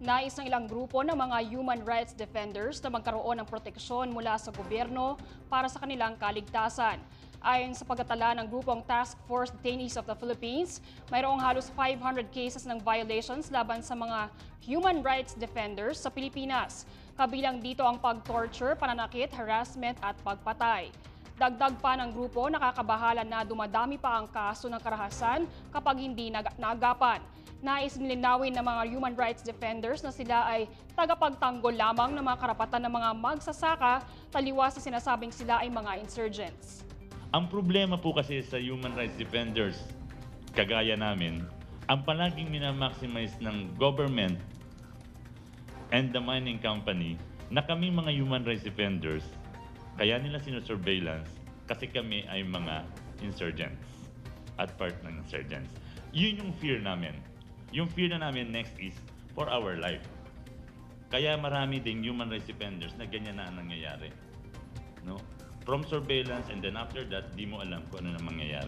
Nais ng ilang grupo ng mga human rights defenders na magkaroon ng proteksyon mula sa gobyerno para sa kanilang kaligtasan. Ayon sa pagtatala ng grupong Task Force Detainees of the Philippines, mayroong halos 500 cases ng violations laban sa mga human rights defenders sa Pilipinas. Kabilang dito ang pag-torture, pananakit, harassment at pagpatay. Dagdag pa ng grupo, nakakabahala na dumadami pa ang kaso ng karahasan kapag hindi nag- naagapan. Nais nilinawin ng mga human rights defenders na sila ay tagapagtanggol lamang ng mga karapatan ng mga magsasaka taliwas sa sinasabing sila ay mga insurgents. Ang problema po kasi sa human rights defenders, kagaya namin, ang palaging minamaximize ng government and the mining company na kami mga human rights defenders, kaya nila sinusurveillance kasi kami ay mga insurgents at part ng insurgents. Yun yung fear namin. Yung fear na namin next is for our life. Kaya marami ding human rights defenders na ganyan na ang nangyayari. No? From surveillance and then after that, di mo alam kung ano na mangyayari.